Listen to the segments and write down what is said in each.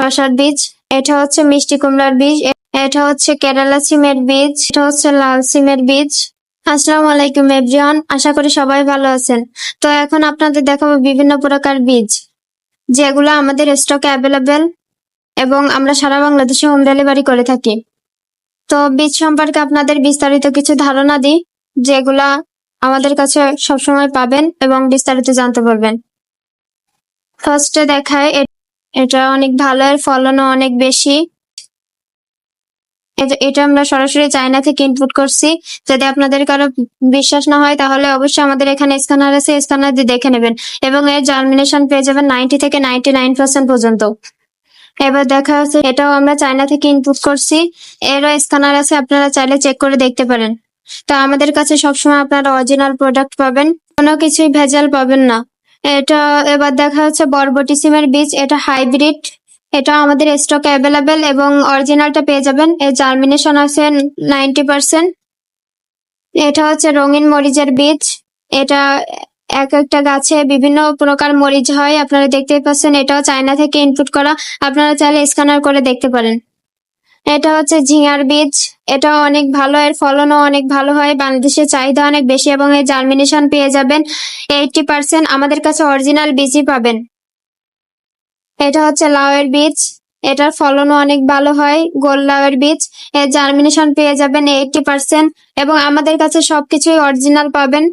শসার বীজ, এটা হচ্ছে মিষ্টি কুমড়ার বীজ, এটা হচ্ছে কেরালা সিমের বীজ, এটা হচ্ছে লাল সিমের বীজ। আসসালামু আলাইকুম এভরিওয়ান, আশা করি সবাই ভালো আছেন। তো এখন আপনাদের দেখাবো বিভিন্ন প্রকার বীজ, যেগুলো আমাদের স্টকে অ্যাভেলেবেল এবং আমরা সারা বাংলাদেশে হোম ডেলিভারি করে থাকি। তো বীজ সম্পর্কে আপনাদের বিস্তারিত কিছু ধারণা দিই, যেগুলা আমাদের কাছে সবসময় পাবেন এবং বিস্তারিত জানতে পারবেন। ফার্স্টে দেখায় এটা অনেক ভালো, এর ফলনও অনেক বেশি। এটা- এটা আমরা সরাসরি চায়না থেকে ইনপুট করছি। যদি আপনাদের কারও বিশ্বাস না হয়, তাহলে অবশ্যই আমাদের এখানে স্ক্যানার আছে, স্ক্যানার দিয়ে দেখে নেবেন। এবং এর জার্মিনেশন পেয়ে যাবেন নাইনটি থেকে নাইনটি নাইন পার্সেন্ট পর্যন্ত। এবার দেখা যাচ্ছে এটাও আমরা চায়না থেকে ইনপুট করছি। এরও স্ক্যানার আছে, আপনারা চাইলে চেক করে দেখতে পারেন। তো আমাদের কাছে সবসময় আপনারা অরিজিনাল প্রোডাক্ট পাবেন। কোনো কিছুই ভেজাল পাবেন না। এটা এবার দেখা যাচ্ছে বরবটি সিমের বীজ, এটা হাইব্রিড, এটা আমাদের স্টক অ্যাভেলেবেল এবং অরিজিনালটা পেয়ে যাবেন। এর জার্মিনেশন আছে নাইনটি পার্সেন্ট এটা হচ্ছে রঙিন মরিচের বীজ। এটা এক একটা গাছে বিভিন্ন প্রকার মরিচ হয়, আপনারা দেখতেই পাচ্ছেন, এটাও চায়না থেকে ইনপুট করা। আপনারা চাইলে স্ক্যানার করে দেখতে পারেন। এটা হচ্ছে ঝিঙার বীজ। এটা অনেক ভালো, এর ফলনও অনেক ভালো হয়। বাংলাদেশের চাহিদা অনেক বেশি এবং এর জার্মিনেশন পেয়ে যাবেন। এইটি পার্সেন্ট আমাদের কাছে অরিজিনাল বীজই পাবেন। এটা হচ্ছে লাউয়ের বীজ। এটার ফলনও অনেক ভালো হয়, গোল লাউয়ের বীজ। এর জার্মিনেশন পেয়ে যাবেন এইটি পার্সেন্ট এবং আমাদের কাছে সবকিছুই অরিজিনাল পাবেন।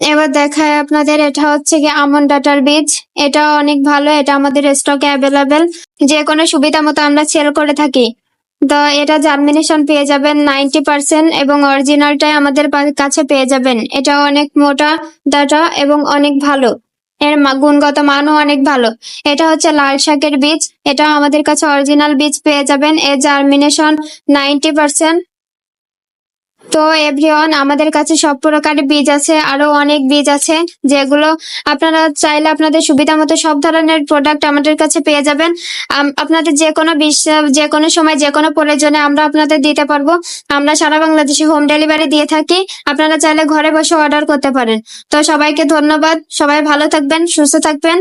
এবার দেখায় আপনাদের, এটা হচ্ছে কি আমন ডাটার বীজ এটা অনেক ভালো, এটা আমাদের স্টকে অ্যাভেলেবেল যে কোনো সুবিধা মতো আমরা সেল করে থাকি। তো এটা জার্মিনেশন পেয়ে যাবেন নাইনটি পার্সেন্ট এবং অরিজিনালটাই আমাদের কাছে পেয়ে যাবেন। এটা অনেক মোটা ডাটা এবং অনেক ভালো। এর গুণগত মানও অনেক ভালো। এটা হচ্ছে লাল শাকের বীজ। এটা আমাদের কাছে অরিজিনাল বীজ পেয়ে যাবেন। এর জার্মিনেশন নাইনটি পার্সেন্ট তো এভরিওয়ান আমাদের কাছে সব প্রকারের বীজ আছে, আরও অনেক বীজ আছে, যেগুলো আপনারা চাইলে আপনাদের সুবিধা মতো সব ধরনের প্রোডাক্ট আমাদের কাছে পেয়ে যাবেন। আপনাদের যে কোনো বিশ্বাস যে কোনো সময়, যে কোনো প্রয়োজনে আমরা আপনাদের দিতে পারব। আমরা সারা বাংলাদেশে হোম ডেলিভারি দিয়ে থাকি, আপনারা চাইলে ঘরে বসে অর্ডার করতে পারেন। তো সবাইকে ধন্যবাদ, সবাই ভালো থাকবেন, সুস্থ থাকবেন।